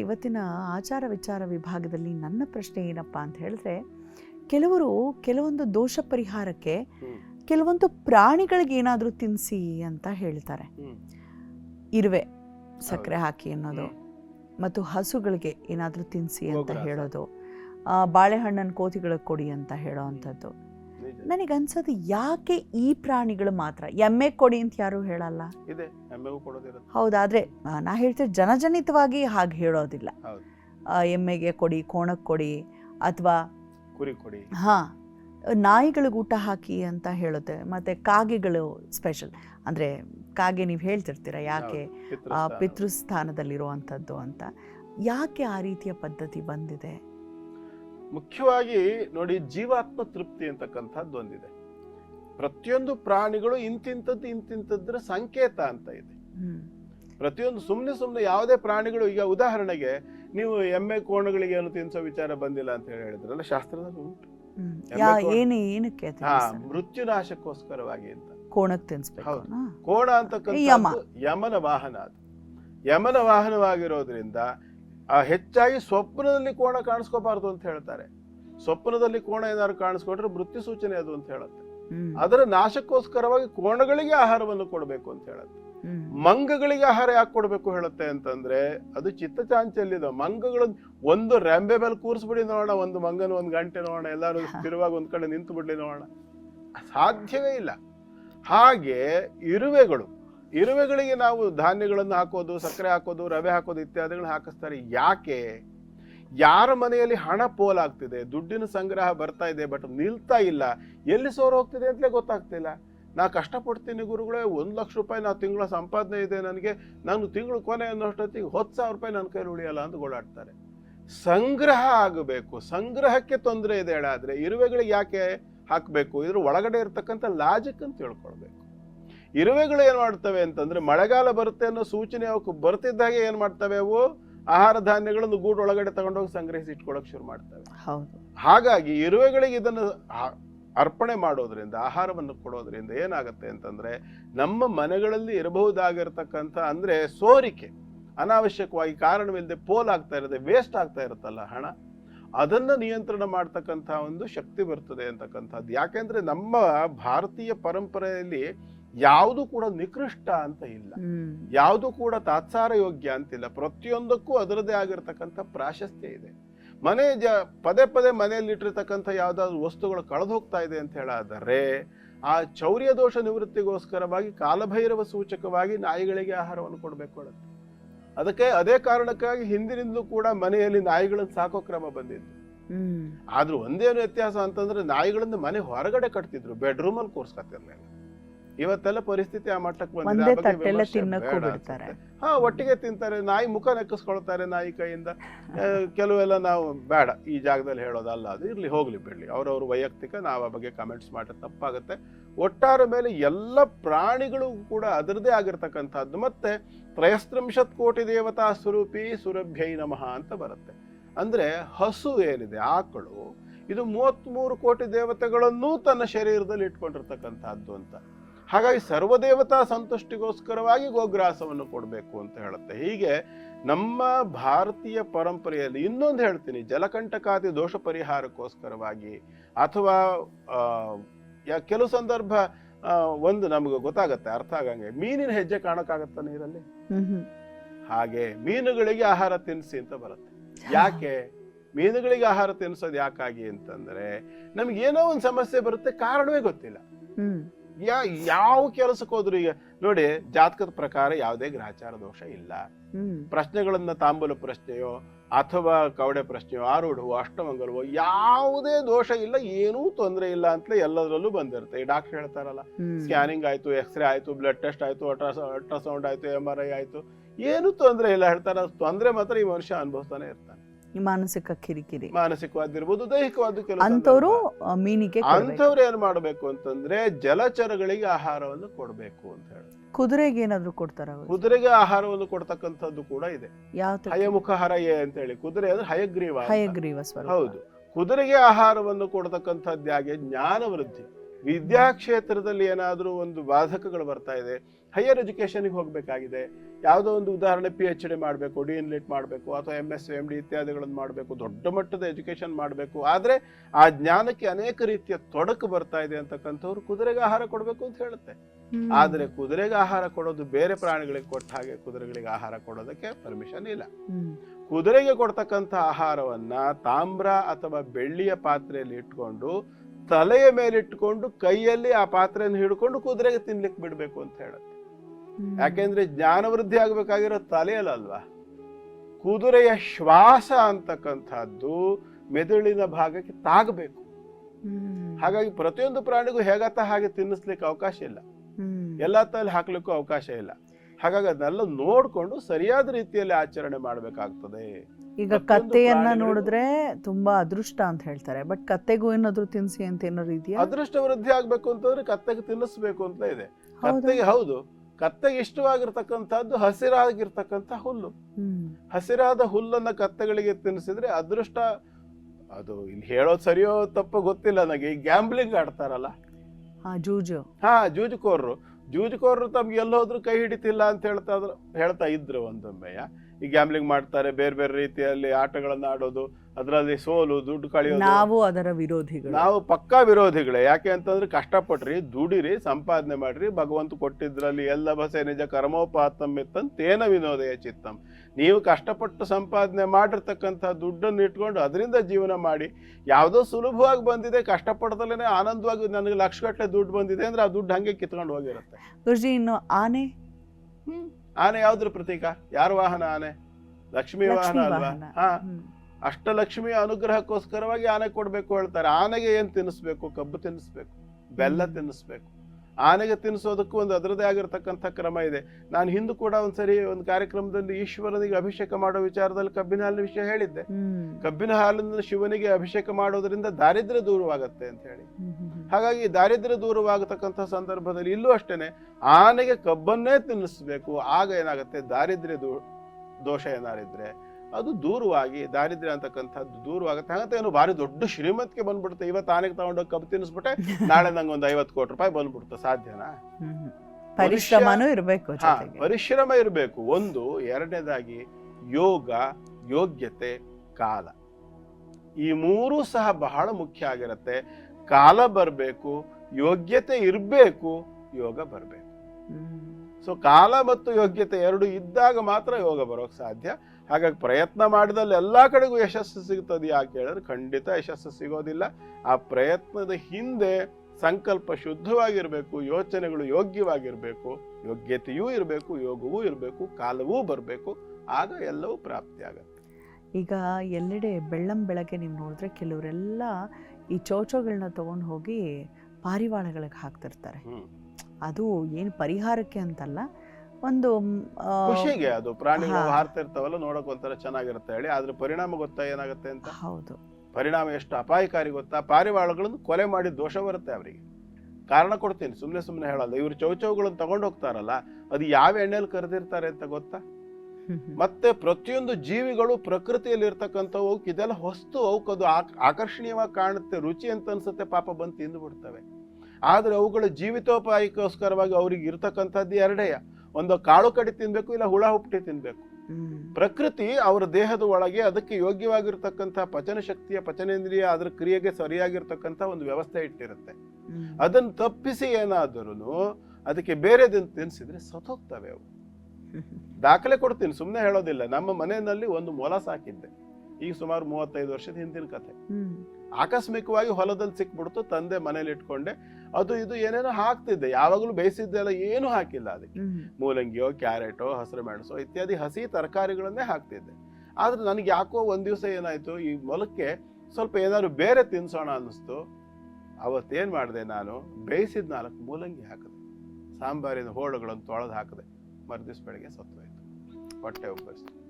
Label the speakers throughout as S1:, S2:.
S1: ಇವತ್ತಿನ ಆಚಾರ ವಿಚಾರ ವಿಭಾಗದಲ್ಲಿ ನನ್ನ ಪ್ರಶ್ನೆ ಏನಪ್ಪ ಅಂತ ಹೇಳಿದ್ರೆ ಕೆಲವರು ಕೆಲವೊಂದು ದೋಷ ಪರಿಹಾರಕ್ಕೆ ಕೆಲವೊಂದು ಪ್ರಾಣಿಗಳಿಗೆ ಏನಾದರೂ ತಿನ್ನಿಸಿ ಅಂತ ಹೇಳ್ತಾರೆ. ಇರುವೆ ಸಕ್ಕರೆ ಹಾಕಿ ಅನ್ನೋದು ಮತ್ತು ಹಸುಗಳಿಗೆ ಏನಾದರೂ ತಿನ್ನಿಸಿ ಅಂತ ಹೇಳೋದು ಆ, ಬಾಳೆಹಣ್ಣನ್ನು ಕೋತಿಗಳಿಗೆ ಕೊಡಿ ಅಂತ ಹೇಳೋ ಅಂಥದ್ದು. ನನಗೆ ಅನ್ಸೋದು ಯಾಕೆ ಈ ಪ್ರಾಣಿಗಳು ಮಾತ್ರ? ಎಮ್ಮೆ ಕೊಡಿ ಅಂತ ಯಾರು ಹೇಳಲ್ಲ. ಹೌದಾದ್ರೆ ನಾ ಹೇಳ್ತೀನಿ ಜನಜನಿತವಾಗಿ ಹಾಗೆ ಹೇಳೋದಿಲ್ಲ. ಎಮ್ಮೆಗೆ ಕೊಡಿ ಕೋಣಕ್ಕೆ ಕೊಡಿ ಅಥವಾ
S2: ಕುರಿ ಕೊಡಿ.
S1: ಹಾ ನಾಯಿಗಳಿಗೆ ಊಟ ಹಾಕಿ ಅಂತ ಹೇಳುತ್ತೆ ಮತ್ತೆ ಕಾಗೆಗಳು ಸ್ಪೆಷಲ್ ಅಂದರೆ ಕಾಗೆ ನೀವು ಹೇಳ್ತಿರ್ತೀರ ಯಾಕೆ. ಪಿತೃಸ್ಥಾನದಲ್ಲಿರುವಂಥದ್ದು ಅಂತ. ಯಾಕೆ ಆ ರೀತಿಯ ಪದ್ಧತಿ ಬಂದಿದೆ?
S2: ಮುಖ್ಯವಾಗಿ ನೋಡಿ ಜೀವಾತ್ಮ ತೃಪ್ತಿ ಅಂತಕ್ಕಂಥದ್ದು ಒಂದಿದೆ. ಪ್ರತಿಯೊಂದು ಪ್ರಾಣಿಗಳು ಇಂತಿಂಥದ್ದು ಇಂತಿಂಥದ್ರ ಸಂಕೇತ ಅಂತ ಇದೆ. ಪ್ರತಿಯೊಂದು ಸುಮ್ಮನೆ ಸುಮ್ಮನೆ ಯಾವುದೇ ಪ್ರಾಣಿಗಳು ಈಗ ಉದಾಹರಣೆಗೆ ನೀವು ಎಮ್ಮೆ ಕೋಣಗಳಿಗೆ ಏನು ತಿನ್ಸೋ ವಿಚಾರ ಬಂದಿಲ್ಲ ಅಂತ ಹೇಳಿ ಹೇಳಿದ್ರಲ್ಲ ಶಾಸ್ತ್ರದಲ್ಲಿ ಉಂಟು? ಮೃತ್ಯುನಾಶಕ್ಕೋಸ್ಕರವಾಗಿ ಅಂತ. ಕೋಣ ಅಂತಕ್ಕಂಥ ಯಮನ ವಾಹನ ಅದು. ಯಮನ ವಾಹನವಾಗಿರೋದ್ರಿಂದ ಹೆಚ್ಚಾಗಿ ಸ್ವಪ್ನದಲ್ಲಿ ಕೋಣ ಕಾಣಿಸ್ಕೋಬಾರ್ದು ಅಂತ ಹೇಳ್ತಾರೆ. ಸ್ವಪ್ನದಲ್ಲಿ ಕೋಣ ಏನಾದ್ರು ಕಾಣಿಸ್ಕೊಂಡ್ರೆ ವೃತ್ತಿ ಸೂಚನೆ ಅದು ಅಂತ ಹೇಳುತ್ತೆ. ಅದರ ನಾಶಕ್ಕೋಸ್ಕರವಾಗಿ ಕೋಣಗಳಿಗೆ ಆಹಾರವನ್ನು ಕೊಡಬೇಕು ಅಂತ ಹೇಳುತ್ತೆ. ಮಂಗಗಳಿಗೆ ಆಹಾರ ಯಾಕೆ ಕೊಡಬೇಕು ಹೇಳುತ್ತೆ ಅಂತಂದ್ರೆ ಅದು ಚಿತ್ತ ಚಾಂಚಲ್ಯದ ಮಂಗಗಳು ಒಂದು ರಾಂಬೆ ಮೇಲೆ ಕೂರಿಸ್ಬಿಡಿ ನೋಡೋಣ ಒಂದು ಮಂಗನ ಒಂದು ಗಂಟೆ ನೋಡೋಣ ಎಲ್ಲರೂ ಸ್ಥಿರವಾಗಿ ಒಂದ್ ಕಡೆ ನಿಂತು ಬಿಡ್ಲಿ ನೋಡೋಣ. ಸಾಧ್ಯವೇ ಇಲ್ಲ. ಹಾಗೆ ಇರುವೆಗಳು ಇರುವೆಗಳಿಗೆ ನಾವು ಧಾನ್ಯಗಳನ್ನು ಹಾಕೋದು, ಸಕ್ಕರೆ ಹಾಕೋದು, ರವೆ ಹಾಕೋದು ಇತ್ಯಾದಿಗಳನ್ನ ಹಾಕಿಸ್ತಾರೆ. ಯಾಕೆ? ಯಾರ ಮನೆಯಲ್ಲಿ ಹಣ ಪೋಲಾಗ್ತಿದೆ, ದುಡ್ಡಿನ ಸಂಗ್ರಹ ಬರ್ತಾ ಇದೆ, ಬಟ್ ನಿಲ್ತಾ ಇಲ್ಲ, ಎಲ್ಲಿ ಸೋರ್ ಹೋಗ್ತಿದೆ ಅಂತಲೇ ಗೊತ್ತಾಗ್ತಿಲ್ಲ. ನಾ ಕಷ್ಟಪಡ್ತೀನಿ ಗುರುಗಳೇ, ಒಂದು ಲಕ್ಷ ರೂಪಾಯಿ ನಾವು ತಿಂಗಳ ಸಂಪಾದನೆ ಇದೆ ನನಗೆ, ನಾನು ತಿಂಗಳು ಕೊನೆ ಅನ್ನೋಷ್ಟೊತ್ತಿಗೆ ಹತ್ತು ಸಾವಿರ ರೂಪಾಯಿ ನನ್ನ ಕೈಲಿ ಉಳಿಯಲ್ಲ ಅಂತ ಗೋಳಾಡ್ತಾರೆ. ಸಂಗ್ರಹ ಆಗಬೇಕು, ಸಂಗ್ರಹಕ್ಕೆ ತೊಂದರೆ ಇದೆ ಹೇಳಾದರೆ, ಇರುವೆಗಳಿಗೆ ಯಾಕೆ ಹಾಕಬೇಕು? ಇದ್ರ ಒಳಗಡೆ ಇರತಕ್ಕಂಥ ಲಾಜಿಕ್ ಅಂತ ತಿಳ್ಕೊಳ್ಬೇಕು. ಇರುವೆಗಳು ಏನು ಮಾಡ್ತವೆ ಅಂತಂದ್ರೆ ಮಳೆಗಾಲ ಬರುತ್ತೆ ಅನ್ನೋ ಸೂಚನೆ ಅವಕ್ಕೆ ಬರ್ತಿದ್ದಾಗೆ ಏನು ಮಾಡ್ತವೆ ಅವು? ಆಹಾರ ಧಾನ್ಯಗಳನ್ನು ಗೂಡು ಒಳಗಡೆ ತಗೊಂಡೋಗಿ ಸಂಗ್ರಹಿಸಿ ಇಟ್ಕೊಳ್ಳೋಕೆ ಶುರು ಮಾಡ್ತವೆ. ಹಾಗಾಗಿ ಇರುವೆಗಳಿಗೆ ಇದನ್ನು ಅರ್ಪಣೆ ಮಾಡೋದ್ರಿಂದ ಆಹಾರವನ್ನು ಕೊಡೋದ್ರಿಂದ ಏನಾಗುತ್ತೆ ಅಂತಂದ್ರೆ ನಮ್ಮ ಮನೆಗಳಲ್ಲಿ ಇರಬಹುದಾಗಿರ್ತಕ್ಕಂಥ ಅಂದ್ರೆ ಸೋರಿಕೆ ಅನಾವಶ್ಯಕವಾಗಿ ಕಾರಣವಿಲ್ಲದೆ ಪೋಲ್ ಆಗ್ತಾ ಇರುತ್ತೆ ವೇಸ್ಟ್ ಆಗ್ತಾ ಇರುತ್ತಲ್ಲ ಹಣ? ಅದನ್ನ ನಿಯಂತ್ರಣ ಮಾಡ್ತಕ್ಕಂಥ ಒಂದು ಶಕ್ತಿ ಬರ್ತದೆ ಅಂತಕ್ಕಂಥದ್ದು. ಯಾಕೆಂದ್ರೆ ನಮ್ಮ ಭಾರತೀಯ ಪರಂಪರೆಯಲ್ಲಿ ಯಾವುದು ಕೂಡ ನಿಕೃಷ್ಟ ಅಂತ ಇಲ್ಲ. ಯಾವುದು ಕೂಡ ತಾತ್ಸಾರ ಯೋಗ್ಯ ಅಂತಿಲ್ಲ ಪ್ರತಿಯೊಂದಕ್ಕೂ ಅದರದೇ ಆಗಿರ್ತಕ್ಕಂಥ ಪ್ರಾಶಸ್ತ್ಯ ಇದೆ. ಮನೆ ಜ ಪದೇ ಪದೇ ಮನೆಯಲ್ಲಿ ಇಟ್ಟಿರ್ತಕ್ಕಂಥ ಯಾವುದಾದ್ರು ವಸ್ತುಗಳು ಕಳೆದು ಹೋಗ್ತಾ ಇದೆ ಅಂತ ಹೇಳಾದರೆ ಆ ಚೌರ್ಯ ದೋಷ ನಿವೃತ್ತಿಗೋಸ್ಕರವಾಗಿ ಕಾಲಭೈರವ ಸೂಚಕವಾಗಿ ನಾಯಿಗಳಿಗೆ ಆಹಾರವನ್ನು ಕೊಡಬೇಕು ಅಂತ ಅದಕ್ಕೆ ಅದೇ ಕಾರಣಕ್ಕಾಗಿ ಹಿಂದಿನಿಂದಲೂ ಕೂಡ ಮನೆಯಲ್ಲಿ ನಾಯಿಗಳನ್ನು ಸಾಕೋ ಕ್ರಮ
S1: ಬಂದಿತ್ತು.
S2: ಆದ್ರೂ ಒಂದೇನು ವ್ಯತ್ಯಾಸ ಅಂತಂದ್ರೆ ನಾಯಿಗಳನ್ನು ಮನೆ ಹೊರಗಡೆ ಕಟ್ತಿದ್ರು ಬೆಡ್ರೂಮಲ್ಲಿ ಕೂರ್ಸ್ಕೊತಿರ್ಲಿಲ್ಲ ಇವತ್ತೆಲ್ಲ ಪರಿಸ್ಥಿತಿ ಆ ಮಟ್ಟಕ್ಕೆ ಬಂದಿದೆ.
S1: ಒಂದೇ
S2: ಆ ಬಗ್ಗೆ
S1: ತಟ್ಟೆಲ್ಲ ತಿನ್ನಕ್ಕೂ ಬಿಡ್ತಾರೆ
S2: ಹಾ ಒಟ್ಟಿಗೆ ತಿಂತಾರೆ. ನಾಯಿ ಮುಖ ನೆಕ್ಕಿಸ್ಕೊಳ್ತಾರೆ ನಾಯಿ ಕೈಯಿಂದ. ಕೆಲವೆಲ್ಲ ನಾವು ಬೇಡ. ಈ ಜಾಗದಲ್ಲಿ ಹೇಳೋದಲ್ಲ ಅದು. ಇರ್ಲಿ ಹೋಗ್ಲಿ ಬಿಡ್ಲಿ. ಅವ್ರವ್ರ ವೈಯಕ್ತಿಕ ನಾವು ಆ ಬಗ್ಗೆ ಕಮೆಂಟ್ಸ್ ಮಾಡಿದ್ರೆ ತಪ್ಪಾಗುತ್ತೆ. ಒಟ್ಟಾರ ಮೇಲೆ ಎಲ್ಲ ಪ್ರಾಣಿಗಳು ಕೂಡ ಅದರದೇ ಆಗಿರ್ತಕ್ಕಂಥದ್ದು. ಮತ್ತೆ ತ್ರಯಸ್ತ್ರಿಂಶತ್ ಕೋಟಿ ದೇವತಾ ಸ್ವರೂಪಿ ಸುರಭ್ಯೈ ನಮಃ ಅಂತ ಬರುತ್ತೆ. ಅಂದ್ರೆ ಹಸು ಏನಿದೆ ಆಕಳು ಇದು ಮೂವತ್ಮೂರು ಕೋಟಿ ದೇವತೆಗಳನ್ನೂ ತನ್ನ ಶರೀರದಲ್ಲಿ ಇಟ್ಕೊಂಡಿರ್ತಕ್ಕಂಥದ್ದು ಅಂತ. ಹಾಗಾಗಿ ಸರ್ವದೇವತಾ ಸಂತುಷ್ಟಿಗೋಸ್ಕರವಾಗಿ ಗೋಗ್ರಾಸವನ್ನು ಕೊಡಬೇಕು ಅಂತ ಹೇಳುತ್ತೆ. ಹೀಗೆ ನಮ್ಮ ಭಾರತೀಯ ಪರಂಪರೆಯಲ್ಲಿ ಇನ್ನೊಂದು ಹೇಳ್ತೀನಿ ಜಲಕಂಟಕಾದಿ ದೋಷ ಪರಿಹಾರಕ್ಕೋಸ್ಕರವಾಗಿ ಅಥವಾ ಕೆಲವು ಸಂದರ್ಭ ಒಂದು ನಮಗೆ ಗೊತ್ತಾಗತ್ತೆ ಅರ್ಥ ಆಗಂಗೆ. ಮೀನಿನ ಹೆಜ್ಜೆ ಕಾಣಕ್ಕಾಗತ್ತ ನೀರಲ್ಲಿ. ಹಾಗೆ ಮೀನುಗಳಿಗೆ ಆಹಾರ ತಿನ್ನಿಸಿ ಅಂತ ಬರುತ್ತೆ. ಯಾಕೆ? ಮೀನುಗಳಿಗೆ ಆಹಾರ ತಿನ್ನಿಸೋದು ಯಾಕಾಗಿ ಅಂತಂದ್ರೆ ನಮ್ಗೆ ಏನೋ ಒಂದು ಸಮಸ್ಯೆ ಬರುತ್ತೆ ಕಾರಣವೇ ಗೊತ್ತಿಲ್ಲ. ಯಾ ಯಾವ ಕೆಲಸಕ್ಕೆ ಹೋದ್ರು ಈಗ? ನೋಡಿ ಜಾತಕದ ಪ್ರಕಾರ ಯಾವುದೇ ಗ್ರಹಚಾರ ದೋಷ ಇಲ್ಲ. ಪ್ರಶ್ನೆಗಳನ್ನ ತಾಂಬೂಲ ಪ್ರಶ್ನೆಯೋ ಅಥವಾ ಕವಡೆ ಪ್ರಶ್ನೆಯೋ ಆರೂಢವೋ ಅಷ್ಟಮಂಗಲವೋ ಯಾವುದೇ ದೋಷ ಇಲ್ಲ ಏನೂ ತೊಂದರೆ ಇಲ್ಲ ಅಂತಲೇ ಎಲ್ಲದರಲ್ಲೂ ಬಂದಿರುತ್ತೆ. ಈ ಡಾಕ್ಟರ್ ಹೇಳ್ತಾರಲ್ಲ. ಸ್ಕ್ಯಾನಿಂಗ್ ಆಯ್ತು ಎಕ್ಸ್ರೇ ಆಯ್ತು ಬ್ಲಡ್ ಟೆಸ್ಟ್ ಆಯ್ತು ಅಲ್ಟ್ರಾಸೌ ಅಲ್ಟ್ರಾಸೌಂಡ್ ಆಯ್ತು ಎಂ ಆರ್ ಐ ಆಯ್ತು ಏನೂ ತೊಂದರೆ ಇಲ್ಲ ಹೇಳ್ತಾರೆ. ತೊಂದರೆ ಮಾತ್ರ ಈ ಮನುಷ್ಯ ಅನುಭವಿಸ್ತಾನೆ ಇರ್ತಾನೆ.
S1: ಮಾನಸಿಕ ಕಿರಿಕಿರಿ.
S2: ಮಾನಸಿಕವಾದಿರ್ಬೋದು ದೈಹಿಕವಾದ ಕೆಲವು
S1: ಅಂತವರು ಮೀನಿಗೆ.
S2: ಅಂಥವ್ರು ಏನ್ ಮಾಡಬೇಕು ಅಂತಂದ್ರೆ ಜಲಚರಗಳಿಗೆ ಆಹಾರವನ್ನು ಕೊಡಬೇಕು ಅಂತ ಹೇಳಿ
S1: ಕುದುರೆಗೆ ಏನಾದ್ರು ಕೊಡ್ತಾರ
S2: ಕುದುರೆಗೆ ಆಹಾರವನ್ನು ಕೊಡ್ತಕ್ಕಂಥದ್ದು ಕೂಡ ಇದೆ.
S1: ಯಾವ
S2: ಹಯಮುಖ ಹರಯ ಅಂತ ಹೇಳಿ ಕುದುರೆ ಅಂದ್ರೆ ಹಯಗ್ರೀವ.
S1: ಹಯಗ್ರೀವ
S2: ಹೌದು. ಕುದುರೆಗೆ ಆಹಾರವನ್ನು ಕೊಡ್ತಕ್ಕಂಥದ್ದು ಯಾಕೆ ಜ್ಞಾನ ವೃದ್ಧಿ ಕ್ಷೇತ್ರದಲ್ಲಿ ಏನಾದ್ರೂ ಒಂದು ಬಾಧಕಗಳು ಬರ್ತಾ ಇದೆ ಹೈಯರ್ ಎಜುಕೇಶನ್ಗೆ ಹೋಗಬೇಕಾಗಿದೆ ಯಾವುದೋ ಒಂದು ಉದಾಹರಣೆ ಪಿ ಎಚ್ ಡಿ ಮಾಡಬೇಕು ಡಿ ಎನ್ಲಿಟ್ ಮಾಡಬೇಕು ಅಥವಾ ಎಂ ಎಸ್ ಎಂ ಡಿ ಇತ್ಯಾದಿಗಳನ್ನು ಮಾಡಬೇಕು ದೊಡ್ಡ ಮಟ್ಟದ ಎಜುಕೇಷನ್ ಮಾಡಬೇಕು ಆದರೆ ಆ ಜ್ಞಾನಕ್ಕೆ ಅನೇಕ ರೀತಿಯ ತೊಡಕು ಬರ್ತಾ ಇದೆ ಅಂತಕ್ಕಂಥವ್ರು ಕುದುರೆಗೆ ಆಹಾರ ಕೊಡಬೇಕು ಅಂತ ಹೇಳುತ್ತೆ. ಆದರೆ ಕುದುರೆಗೆ ಆಹಾರ ಕೊಡೋದು ಬೇರೆ ಪ್ರಾಣಿಗಳಿಗೆ ಕೊಟ್ಟ ಹಾಗೆ ಕುದುರೆಗಳಿಗೆ ಆಹಾರ ಕೊಡೋದಕ್ಕೆ ಪರ್ಮಿಷನ್ ಇಲ್ಲ. ಕುದುರೆಗೆ ಕೊಡ್ತಕ್ಕಂಥ ಆಹಾರವನ್ನ ತಾಮ್ರ ಅಥವಾ ಬೆಳ್ಳಿಯ ಪಾತ್ರೆಯಲ್ಲಿ ಇಟ್ಕೊಂಡು ತಲೆಯ ಮೇಲೆ ಇಟ್ಕೊಂಡು ಕೈಯಲ್ಲಿ ಆ ಪಾತ್ರೆಯನ್ನು ಹಿಡ್ಕೊಂಡು ಕುದುರೆಗೆ ತಿನ್ಲಿಕ್ಕೆ ಬಿಡ್ಬೇಕು ಅಂತ ಹೇಳುತ್ತೆ. ಯಾಕೆಂದ್ರೆ ಜ್ಞಾನ ವೃದ್ಧಿ ಆಗ್ಬೇಕಾಗಿರೋ ತಲೆಯಲ್ಲಲ್ವಾ? ಕುದುರೆಯ ಶ್ವಾಸ ಅಂತಕ್ಕಂಥದ್ದು ಮೆದುಳಿನ ಭಾಗಕ್ಕೆ ತಾಗಬೇಕು. ಹಾಗಾಗಿ ಪ್ರತಿಯೊಂದು ಪ್ರಾಣಿಗೂ ಹೇಗತ್ತ ಹಾಗೆ ತಿನ್ನಿಸ್ಲಿಕ್ಕೆ ಅವಕಾಶ ಇಲ್ಲ. ಎಲ್ಲ ತಲೆ ಹಾಕ್ಲಿಕ್ಕೂ ಅವಕಾಶ ಇಲ್ಲ. ಹಾಗಾಗಿ ಅದನ್ನೆಲ್ಲ ನೋಡ್ಕೊಂಡು ಸರಿಯಾದ ರೀತಿಯಲ್ಲಿ ಆಚರಣೆ ಮಾಡಬೇಕಾಗ್ತದೆ.
S1: ಈಗ ಕತ್ತೆಯನ್ನ ನೋಡಿದ್ರೆ ತುಂಬಾ ಅದೃಷ್ಟ ಅಂತ ಹೇಳ್ತಾರೆ. ಬಟ್ ಕತ್ತೆಗೂ ಏನಾದ್ರು ತಿನ್ಸಿ ಅಂತ ಏನೋ ರೀತಿಯ
S2: ಅದೃಷ್ಟ ವೃದ್ಧಿ ಆಗ್ಬೇಕು ಅಂತಂದ್ರೆ ಕತ್ತೆಗೆ ತಿನ್ನಿಸ್ಬೇಕು ಅಂತ ಇದೆ. ಕತ್ತೆಗೆ ಹೌದು. ಕತ್ತೆಗೆ ಇಷ್ಟವಾಗಿರ್ತಕ್ಕಂಥದ್ದು ಹಸಿರಾಗಿರ್ತಕ್ಕಂಥ ಹುಲ್ಲು. ಹಸಿರಾದ ಹುಲ್ಲನ್ನ ಕತ್ತೆಗಳಿಗೆ ತಿನ್ನಿಸಿದ್ರೆ ಅದೃಷ್ಟ ಅದು ಇಲ್ಲಿ ಹೇಳೋದು ಸರಿಯೋ ತಪ್ಪು ಗೊತ್ತಿಲ್ಲ ನನಗೆ. ಈ ಗ್ಯಾಂಬ್ಲಿಂಗ್ ಆಡ್ತಾರಲ್ಲ.
S1: ಹಾ ಜೂಜು.
S2: ಹಾ ಜೂಜುಕೋರರು. ಜೂಜುಕೋರರು ತಮ್ಗೆ ಎಲ್ಲೋದ್ರು ಕೈ ಹಿಡಿತಿಲ್ಲ ಅಂತ ಹೇಳ್ತಾ ಹೇಳ್ತಾ ಇದ್ರು ಒಂದೊಮ್ಮೆಯ ಈ ಗ್ಯಾಂಬ್ಲಿಂಗ್ ಮಾಡ್ತಾರೆ ಬೇರೆ ಬೇರೆ ರೀತಿಯಲ್ಲಿ ಆಟಗಳನ್ನು ಆಡೋದು. ಅದರಲ್ಲಿ ಸೋಲು ದುಡ್ಡು ಕಳೆಯೋದು.
S1: ನಾವು ಅದರ ವಿರೋಧಿಗಳು.
S2: ನಾವು ಪಕ್ಕಾ ವಿರೋಧಿಗಳೇ. ಯಾಕೆ ಅಂತಂದ್ರೆ ಕಷ್ಟಪಟ್ರಿ ದುಡಿರಿ ಸಂಪಾದನೆ ಮಾಡ್ರಿ. ಭಗವಂತ ಕೊಟ್ಟಿದ್ರಲ್ಲಿ ಎಲ್ಲ ಬಸೆ ನಿಜ ಕರ್ಮೋಪಾತಂ ಇತ್ತಂತೇನ ವಿನೋದಯ ಚಿತ್ತಂ. ನೀವು ಕಷ್ಟಪಟ್ಟು ಸಂಪಾದನೆ ಮಾಡಿರ್ತಕ್ಕಂಥ ದುಡ್ಡನ್ನು ಇಟ್ಕೊಂಡು ಅದರಿಂದ ಜೀವನ ಮಾಡಿ ಯಾವುದೋ ಸುಲಭವಾಗಿ ಬಂದಿದೆ ಕಷ್ಟಪಡ್ದಲೇ ಆನಂದವಾಗಿ ನನಗೆ ಲಕ್ಷಗಟ್ಟಲೆ ದುಡ್ಡು ಬಂದಿದೆ ಅಂದ್ರೆ ಆ ದುಡ್ಡು ಹಂಗೆ ಕಿತ್ಕೊಂಡು ಹೋಗಿರುತ್ತೆ.
S1: ಗುರುಜಿ ಇನ್ನು ಆನೆ?
S2: ಆನೆ ಯಾವ್ದ್ರ ಪ್ರತೀಕ? ಯಾರ ವಾಹನ ಆನೆ? ಲಕ್ಷ್ಮಿ ವಾಹನ ಅಲ್ವಾ. ಹಾ. ಅಷ್ಟಲಕ್ಷ್ಮಿಯ ಅನುಗ್ರಹಕ್ಕೋಸ್ಕರವಾಗಿ ಆನೆ ಕೊಡಬೇಕು ಹೇಳ್ತಾರೆ. ಆನೆಗೆ ಏನು ತಿನ್ನಿಸ್ಬೇಕು? ಕಬ್ಬು ತಿನ್ನಿಸ್ಬೇಕು ಬೆಲ್ಲ. ತಿನ್ನಿಸ್ಬೇಕು. ಆನೆಗೆ ತಿನ್ನಿಸೋದಕ್ಕೂ ಒಂದು ಅದರದೇ ಆಗಿರ್ತಕ್ಕಂಥ ಕ್ರಮ ಇದೆ. ನಾನು ಹಿಂದೂ ಕೂಡ ಒಂದ್ಸರಿ ಒಂದು ಕಾರ್ಯಕ್ರಮದಲ್ಲಿ ಈಶ್ವರನಿಗೆ ಅಭಿಷೇಕ ಮಾಡೋ ವಿಚಾರದಲ್ಲಿ ಕಬ್ಬಿನ ಹಾಲಿನ ವಿಷಯ ಹೇಳಿದ್ದೆ. ಕಬ್ಬಿನ ಹಾಲಿನ ಶಿವನಿಗೆ ಅಭಿಷೇಕ ಮಾಡೋದ್ರಿಂದ ದಾರಿದ್ರ್ಯ ದೂರವಾಗತ್ತೆ ಅಂತ ಹೇಳಿ. ಹಾಗಾಗಿ ದಾರಿದ್ರ್ಯ ದೂರವಾಗತಕ್ಕಂಥ ಸಂದರ್ಭದಲ್ಲಿ ಇಲ್ಲೂ ಅಷ್ಟೇನೆ ಆನೆಗೆ ಕಬ್ಬನ್ನೇ ತಿನ್ನಿಸ್ಬೇಕು. ಆಗ ಏನಾಗುತ್ತೆ? ದಾರಿದ್ರ್ಯ ದೋಷ ಏನಾರಿದ್ರೆ ಅದು ದೂರವಾಗಿ ದಾರಿದ್ರ್ಯ ಅಂತಕ್ಕಂಥದ್ದು ದೂರವಾಗುತ್ತೆ. ಹಾಗಂತ ಏನು ಭಾರಿ ದೊಡ್ಡ ಶ್ರೀಮಂತಿಗೆ ಬಂದ್ಬಿಡುತ್ತೆ. ಇವತ್ತು ಆನೆಗೆ ತಗೊಂಡೋಗಿ ಕಬ್ಬು ತಿನ್ನಿಸ್ಬಿಟ್ಟೆ. ನಾಳೆ ನಂಗೆ ಒಂದು ಐವತ್ತು ಕೋಟಿ ರೂಪಾಯಿ ಬಂದ್ಬಿಡುತ್ತೆ. ಸಾಧ್ಯನಾ.
S1: ಪರಿಶ್ರಮನೂ ಇರ್ಬೇಕು
S2: ಪರಿಶ್ರಮ ಇರಬೇಕು. ಒಂದು ಎರಡನೇದಾಗಿ ಯೋಗ ಯೋಗ್ಯತೆ ಕಾಲ. ಈ ಮೂರೂ ಸಹ ಬಹಳ ಮುಖ್ಯ ಆಗಿರುತ್ತೆ. ಕಾಲ ಬರಬೇಕು ಯೋಗ್ಯತೆ ಇರಬೇಕು ಯೋಗ ಬರಬೇಕು. ಸೊ ಕಾಲ ಮತ್ತು ಯೋಗ್ಯತೆ ಎರಡು ಇದ್ದಾಗ ಮಾತ್ರ ಯೋಗ ಬರೋಕ್ ಸಾಧ್ಯ. ಹಾಗಾಗಿ ಪ್ರಯತ್ನ ಮಾಡಿದಲ್ಲಿ ಎಲ್ಲ ಕಡೆಗೂ ಯಶಸ್ಸು ಸಿಗ್ತದೆ. ಯಾಕೆ ಹೇಳಿದ್ರೆ ಖಂಡಿತ ಯಶಸ್ಸು ಸಿಗೋದಿಲ್ಲ. ಆ ಪ್ರಯತ್ನದ ಹಿಂದೆ ಸಂಕಲ್ಪ ಶುದ್ಧವಾಗಿರಬೇಕು ಯೋಚನೆಗಳು ಯೋಗ್ಯವಾಗಿರಬೇಕು ಯೋಗ್ಯತೆಯೂ ಇರಬೇಕು ಯೋಗವೂ ಇರಬೇಕು ಕಾಲವೂ ಬರಬೇಕು ಆಗ ಎಲ್ಲವೂ ಪ್ರಾಪ್ತಿಯಾಗುತ್ತೆ
S1: ಈಗ ಎಲ್ಲೆಡೆ ಬೆಳ್ಳಂ ಬೆಳಗ್ಗೆ ನೀವು ನೋಡಿದ್ರೆ ಕೆಲವರೆಲ್ಲ ಈ ಚೌಚೋಗಳನ್ನ ತಗೊಂಡು ಹೋಗಿ ಪಾರಿವಾಳಗಳಿಗೆ ಹಾಕ್ತಿರ್ತಾರೆ. ಅದು ಏನು ಪರಿಹಾರಕ್ಕೆ ಅಂತಲ್ಲ ಒಂದು
S2: ಖುಷಿಗೆ ಅದು. ಪ್ರಾಣಿಗಳು. ಹಾರ್ತಿರ್ತಾವಲ್ಲ ನೋಡಕ್ ಒಂಥರ ಚೆನ್ನಾಗಿರುತ್ತೆ ಹೇಳಿ. ಆದ್ರೆ ಪರಿಣಾಮ ಗೊತ್ತಾ ಏನಾಗುತ್ತೆ ಅಂತ?
S1: ಹೌದು.
S2: ಪರಿಣಾಮ ಎಷ್ಟು ಅಪಾಯಕಾರಿ ಗೊತ್ತಾ? ಪಾರಿವಾಳಗಳನ್ನು ಕೊಲೆ ಮಾಡಿ ದೋಷ ಬರುತ್ತೆ ಅವರಿಗೆ. ಕಾರಣ ಕೊಡ್ತೀನಿ ಸುಮ್ಮನೆ ಸುಮ್ಮನೆ ಹೇಳಲ್ಲ. ಇವ್ರು ಚೌಚೌಗಳನ್ನು ತಗೊಂಡು ಹೋಗ್ತಾರಲ್ಲ ಅದು ಯಾವ ಎಣ್ಣೆಯಲ್ಲಿ ಕರೆದಿರ್ತಾರೆ ಅಂತ ಗೊತ್ತಾ. ಮತ್ತೆ ಪ್ರತಿಯೊಂದು ಜೀವಿಗಳು ಪ್ರಕೃತಿಯಲ್ಲಿ ಇರ್ತಕ್ಕಂಥವು ಇದೆಲ್ಲ ಹೊಸ್ತು ಅವಕ್ಕೆ ಅದು ಆಕರ್ಷಣೀಯವಾಗಿ ಕಾಣುತ್ತೆ ರುಚಿ ಅಂತ ಅನ್ಸುತ್ತೆ ಪಾಪ ಬಂದು ತಿಂದು ಬಿಡ್ತವೆ. ಆದ್ರೆ ಅವುಗಳ ಜೀವಿತೋಪಾಯಕ್ಕೋಸ್ಕರವಾಗಿ ಅವ್ರಿಗೆ ಇರ್ತಕ್ಕಂಥದ್ದು ಎರಡೆಯ ಒಂದು ಕಾಳು ಕಡಿ ತಿನ್ಬೇಕು ಇಲ್ಲ ಹುಳ ಹುಪ್ಪಟಿ ತಿನ್ಬೇಕು. ಪ್ರಕೃತಿ ಅವರ ದೇಹದ ಒಳಗೆ ಅದಕ್ಕೆ ಯೋಗ್ಯವಾಗಿರ್ತಕ್ಕಂಥ ಪಚನ ಶಕ್ತಿಯ ಪಚನೇಂದ್ರಿಯ ಅದರ ಕ್ರಿಯೆಗೆ ಸರಿಯಾಗಿರ್ತಕ್ಕಂಥ ಒಂದು ವ್ಯವಸ್ಥೆ ಇಟ್ಟಿರುತ್ತೆ. ಅದನ್ನ ತಪ್ಪಿಸಿ ಏನಾದರೂ ಅದಕ್ಕೆ ಬೇರೆದನ್ನ ತಿನ್ಸಿದ್ರೆ ಸತ್ತೋಗ್ತವೆ ಅವು. ದಾಖಲೆ ಕೊಡ್ತೀನಿ ಸುಮ್ಮನೆ ಹೇಳೋದಿಲ್ಲ. ನಮ್ಮ ಮನೆಯಲ್ಲಿ ಒಂದು ಮೊಲ ಸಾಕಿದ್ದೆ. ಈಗ ಸುಮಾರು ಮೂವತ್ತೈದು ವರ್ಷದ ಹಿಂದಿನ ಕಥೆ. ಆಕಸ್ಮಿಕವಾಗಿ ಹೊಲದಲ್ಲಿ ಸಿಕ್ಬಿಡ್ತು ತಂದೆ ಮನೇಲಿ ಇಟ್ಕೊಂಡೆ. ಅದು ಇದು ಏನೇನೋ ಹಾಕ್ತಿದ್ದೆ. ಯಾವಾಗಲೂ ಬೇಯಿಸಿದ್ದೆಲ್ಲ ಏನು ಹಾಕಿಲ್ಲ ಅದಕ್ಕೆ. ಮೂಲಂಗಿಯೋ ಕ್ಯಾರೆಟೋ ಹಸಿರು ಮೆಣಸೋ ಇತ್ಯಾದಿ ಹಸಿ ತರಕಾರಿಗಳನ್ನೇ ಹಾಕ್ತಿದ್ದೆ. ಆದ್ರೆ ನನಗೆ ಯಾಕೋ ಒಂದ್ ದಿವಸ ಏನಾಯ್ತು ಈ ಮೊಲಕ್ಕೆ ಸ್ವಲ್ಪ ಏನಾದ್ರು ಬೇರೆ ತಿನ್ಸೋಣ ಅನ್ನಿಸ್ತು. ಅವತ್ತೇನ್ ಮಾಡಿದೆ ನಾನು? ಬೇಯಿಸಿದ ನಾಲ್ಕು ಮೂಲಂಗಿ ಹಾಕಿದೆ. ಸಾಂಬಾರಿನ ಹೋಳುಗಳನ್ನು ತೊಳೆದು ಹಾಕಿದೆ. ಮರುದಿವ್ಸ ಬೆಳಗ್ಗೆ ಸತ್ತೋಯ್ತು. ಹೊಟ್ಟೆ ಉಬ್ಬರಿಸ್ತು.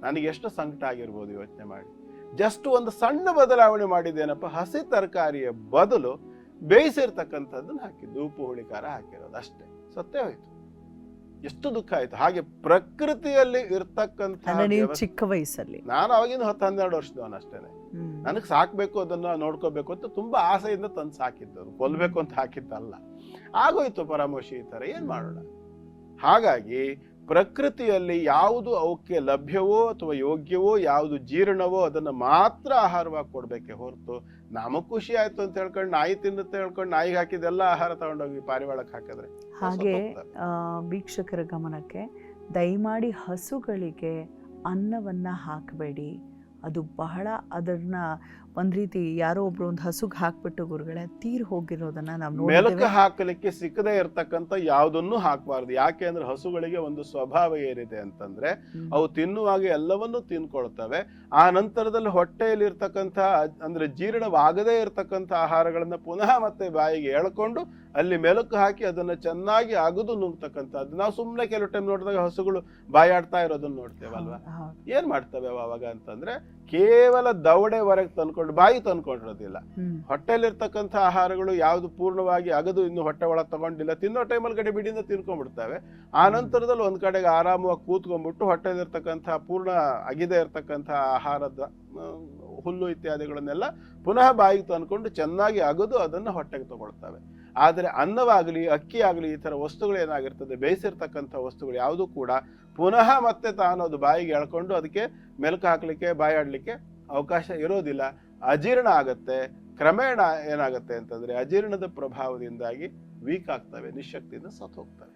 S2: ನನಗೆ ಎಷ್ಟು ಸಂಕಟ ಆಗಿರ್ಬೋದು ಯೋಚನೆ ಮಾಡಿ. ಜಸ್ಟ್ ಒಂದು ಸಣ್ಣ ಬದಲಾವಣೆ ಮಾಡಿದ್ದೇನಪ್ಪ? ಹಸಿ ತರಕಾರಿಯ ಬದಲು ಬೇಯಿಸಿರ್ತಕ್ಕಂಥದ್ದನ್ನ ಹಾಕಿದ್ದು ಉಪ್ಪು ಹುಳಿ ಖಾರ ಹಾಕಿರೋದು ಅಷ್ಟೇ. ಸತ್ತೇ ಹೋಯ್ತು. ಎಷ್ಟು ದುಃಖ ಆಯ್ತು. ಹಾಗೆ ಪ್ರಕೃತಿಯಲ್ಲಿ ಇರ್ತಕ್ಕಂಥ
S1: ಚಿಕ್ಕ ವಯಸ್ಸಲ್ಲಿ.
S2: ನಾನು ಅವಾಗಿಂದ ಹತ್ತು ಹನ್ನೆರಡು ವರ್ಷದವನು ಅಷ್ಟೇನೆ. ನನಗೆ ಸಾಕ್ಬೇಕು ಅದನ್ನ ನೋಡ್ಕೋಬೇಕು ಅಂತ ತುಂಬಾ ಆಸೆಯಿಂದ ತಂದು ಸಾಕಿದ್ದು ಕೊಲ್ಬೇಕು ಅಂತ ಹಾಕಿದ್ದಲ್ಲ. ಆಗೋಯ್ತು ಪರಾಮರ್ಶಿ ಈ ತರ ಏನ್ ಮಾಡೋಣ? ಹಾಗಾಗಿ ಪ್ರಕೃತಿಯಲ್ಲಿ ಯಾವುದು ಅವಕ್ಕೆ ಲಭ್ಯವೋ ಅಥವಾ ಯೋಗ್ಯವೋ ಯಾವುದು ಜೀರ್ಣವೋ ಅದನ್ನ ಮಾತ್ರ ಆಹಾರವಾಗಿ ಕೊಡ್ಬೇಕೆ ಹೊರತು ನಮಗ್ ಖುಷಿ ಆಯ್ತು ಅಂತ ಹೇಳ್ಕೊಂಡು ನಾಯಿ ತಿನ್ನುತ್ತೆ ಹೇಳ್ಕೊಂಡು ನಾಯಿಗೆ ಹಾಕಿದೆಲ್ಲ ಆಹಾರ ತಗೊಂಡೋಗಿ ಪಾರಿವಾಳಕ್ಕೆ ಹಾಕಿದ್ರೆ
S1: ಹಾಗೆ. ವೀಕ್ಷಕರ ಗಮನಕ್ಕೆ ದಯಮಾಡಿ ಹಸುಗಳಿಗೆ ಅನ್ನವನ್ನು ಹಾಕಬೇಡಿ ಅದು ಬಹಳ ಅದನ್ನ ಒಂದು ರೀತಿ ಯಾರೋ ಒಬ್ರು ಒಂದು ಹಸುಗ್ ಹಾಕ್ಬಿಟ್ಟು ಗುರುಗಳೇ ತೀರ್ ಹೋಗಿರೋದನ್ನ ನಾವು
S2: ಮೆಲುಕು
S1: ನೋಡಿದ್ದೇವೆ
S2: ಹಾಕಲಿಕ್ಕೆ ಸಿಕ್ಕದೇ ಇರತಕ್ಕಂತ ಯಾವ್ದನ್ನು ಹಾಕಬಾರ್ದು. ಯಾಕೆ ಅಂದ್ರೆ ಹಸುಗಳಿಗೆ ಒಂದು ಸ್ವಭಾವ ಏನಿದೆ ಅಂತಂದ್ರೆ ಅವು ತಿನ್ನುವಾಗ ಎಲ್ಲವನ್ನೂ ತಿನ್ಕೊಳ್ತವೆ. ಆ ನಂತರದಲ್ಲಿ ಹೊಟ್ಟೆಯಲ್ಲಿ ಇರ್ತಕ್ಕಂತಹ ಅಂದ್ರೆ ಜೀರ್ಣವಾಗದೇ ಇರತಕ್ಕಂಥ ಆಹಾರಗಳನ್ನ ಪುನಃ ಮತ್ತೆ ಬಾಯಿಗೆ ಎಳ್ಕೊಂಡು ಅಲ್ಲಿ ಮೆಲುಕು ಹಾಕಿ ಅದನ್ನ ಚೆನ್ನಾಗಿ ಅಗದು ನುಂಗ್ತಕ್ಕಂಥದ್ದು. ನಾವು ಸುಮ್ಮನೆ ಕೆಲವು ಟೈಮ್ ನೋಡಿದಾಗ ಹಸುಗಳು ಬಾಯಾಡ್ತಾ ಇರೋದನ್ನ ನೋಡ್ತೇವಲ್ವಾ. ಏನ್ ಮಾಡ್ತವೆ ಅವಾಗ ಅಂತಂದ್ರೆ ಕೇವಲ ದವಡೆ ಹೊರಗೆ ತಂದ್ಕೊಂಡು ಬಾಯಿ ತಂದ್ಕೊಂಡಿರೋದಿಲ್ಲ. ಹೊಟ್ಟೆಲಿರ್ತಕ್ಕಂಥ ಆಹಾರಗಳು ಯಾವುದು ಪೂರ್ಣವಾಗಿ ಅಗದು ಇನ್ನು ಹೊಟ್ಟೆ ಒಳಗೆ ತಗೊಂಡಿಲ್ಲ. ತಿನ್ನೋ ಟೈಮಲ್ಲಿ ಕಡೆ ಬಿಡಿಯಿಂದ ತಿನ್ಕೊಂಡ್ಬಿಡ್ತವೆ. ಆ ನಂತರದಲ್ಲಿ ಒಂದ್ ಕಡೆಗೆ ಆರಾಮವಾಗಿ ಕೂತ್ಕೊಂಡ್ಬಿಟ್ಟು ಹೊಟ್ಟೆಲಿರ್ತಕ್ಕಂಥ ಪೂರ್ಣ ಅಗಿದೆ ಇರ್ತಕ್ಕಂಥ ಆಹಾರದ ಹುಲ್ಲು ಇತ್ಯಾದಿಗಳನ್ನೆಲ್ಲ ಪುನಃ ಬಾಯಿಗೆ ತಂದ್ಕೊಂಡು ಚೆನ್ನಾಗಿ ಅಗದು ಅದನ್ನ ಹೊಟ್ಟೆಗೆ ತಗೊಳ್ತವೆ. ಆದರೆ ಅನ್ನವಾಗಲಿ ಅಕ್ಕಿ ಆಗಲಿ ಈ ಥರ ವಸ್ತುಗಳು ಏನಾಗಿರ್ತದೆ, ಬೇಯಿಸಿರ್ತಕ್ಕಂಥ ವಸ್ತುಗಳು ಯಾವುದು ಕೂಡ ಪುನಃ ಮತ್ತೆ ತಾನು ಅದು ಬಾಯಿಗೆ ಎಳ್ಕೊಂಡು ಅದಕ್ಕೆ ಮೆಲುಕು ಹಾಕಲಿಕ್ಕೆ ಬಾಯಾಡಲಿಕ್ಕೆ ಅವಕಾಶ ಇರೋದಿಲ್ಲ. ಅಜೀರ್ಣ ಆಗತ್ತೆ. ಕ್ರಮೇಣ ಏನಾಗುತ್ತೆ ಅಂತಂದ್ರೆ ಅಜೀರ್ಣದ ಪ್ರಭಾವದಿಂದಾಗಿ ವೀಕ್ ಆಗ್ತವೆ ನಿಶಕ್ತಿಯಿಂದ ಸತ್ತು ಹೋಗ್ತವೆ.